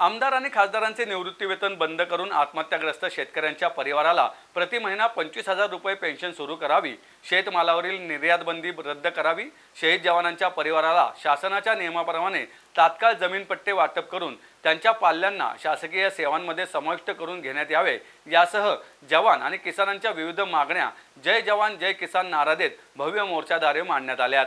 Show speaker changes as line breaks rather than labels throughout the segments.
आमदार आणि खासदारांचे निवृत्ती वेतन बंद करून आत्महत्याग्रस्त शेतकऱ्यांच्या परिवाराला प्रति महिना पंचवीस हजार रुपये पेन्शन सुरू करावी शेतमालावरील निर्यातबंदी रद्द करावी शहीद जवानांच्या परिवाराला शासनाच्या नियमाप्रमाणे तात्काळ जमीन पट्टे वाटप करून त्यांच्या पाल्यांना शासकीय सेवांमध्ये समाविष्ट करून घेण्यात यावे. यासह जवान आणि किसानांच्या विविध मागण्या जय जवान जय किसान नारा देत भव्य मोर्चाद्वारे मांडण्यात आल्यात.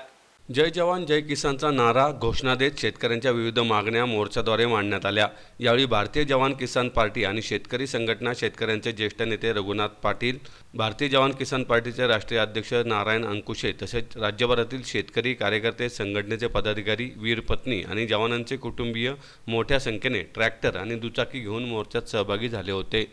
जय जवान जय किसानचा नारा घोषणा देत शेतकऱ्यांच्या विविध मागण्या मोर्चाद्वारे मांडण्यात आल्या. यावेळी भारतीय जवान किसान पार्टी आणि शेतकरी संघटना शेतकऱ्यांचे ज्येष्ठ नेते रघुनाथ पाटील भारतीय जवान किसान पार्टीचे राष्ट्रीय अध्यक्ष नारायण अंकुशे तसेच राज्यभरातील शेतकरी कार्यकर्ते संघटनेचे पदाधिकारी वीर पत्नी आणि जवानांचे कुटुंबीय मोठ्या संख्येने ट्रॅक्टर आणि दुचाकी घेऊन मोर्चात सहभागी झाले होते.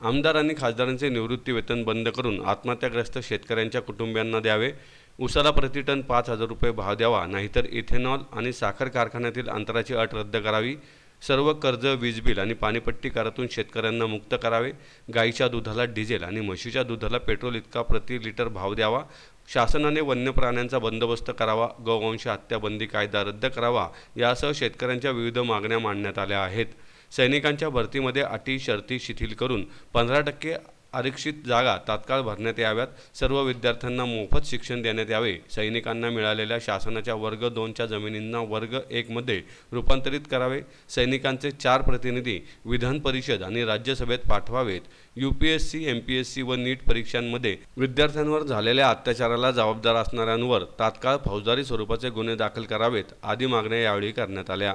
आमदार आणि खासदारांचे निवृत्ती वेतन बंद करून आत्महत्याग्रस्त शेतकऱ्यांच्या कुटुंबियांना द्यावे. उसाला प्रति टन पाच हजार रुपये भाव द्यावा नाहीतर इथेनॉल आणि साखर कारखान्यातील अंतराची अट रद्द करावी. सर्व कर्ज वीज बिल आणि पाणीपट्टी करातून शेतकऱ्यांना मुक्त करावे. गाईच्या दुधाला डिझेल आणि म्हशीच्या दुधाला पेट्रोल इतका प्रति लिटर भाव द्यावा. शासनाने वन्य प्राण्यांचा बंदोबस्त करावा. गोवंश हत्याबंदी कायदा रद्द करावा. यासह शेतकऱ्यांच्या विविध मागण्या मांडण्यात आल्या आहेत. सैनिकांच्या भरतीमध्ये अटी शर्ती शिथिल करून पंधरा टक्के आरक्षित जागा तात्काळ भरण्यात याव्यात. सर्व विद्यार्थ्यांना मोफत शिक्षण देण्यात यावे. सैनिकांना मिळालेल्या शासनाच्या वर्ग दोनच्या जमिनींना वर्ग एकमध्ये रूपांतरित करावे. सैनिकांचे चार प्रतिनिधी विधान परिषद आणि राज्यसभेत पाठवावेत. U P S C M P S C व नीट परीक्षांमध्ये विद्यार्थ्यांवर झालेल्या अत्याचाराला जबाबदार असणाऱ्यांवर तात्काळ फौजदारी स्वरूपाचे गुन्हे दाखल करावेत आदी मागण्या यावेळी करण्यात आल्या.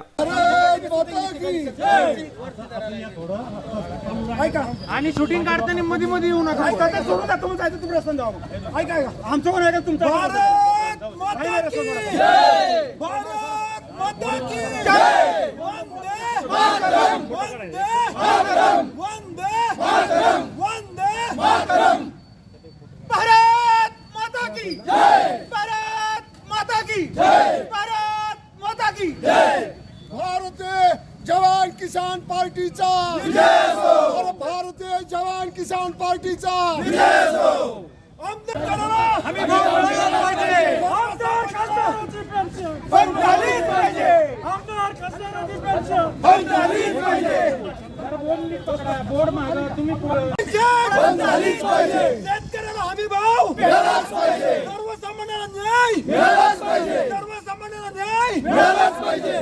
भारत माता की। जय. ऐका.
आणि शूटिंग काढताना मध्ये मध्ये येऊ नका.
ऐका सोडून टाका मग जायचं तुम्ही रस्त्याने जावा ऐका ऐका. आमचं कोण ऐका तुमचं भारत माता की। जय भारत माता की। जय. वंदे मातरम। वंदे मातरम वंदे मातरम वंदे मातरम भारत माता की। भारतीय जवान किसान पार्टीचा. भारतीय जवान किसान पार्टीचा.
बोर्ड मागा तुम्ही
शेतकऱ्याला हमी भाव सर्वसामान्यांना न्याय सर्वसामान्यांना न्याय पाहिजे.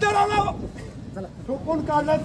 गद्दाराला तो कोण काढला.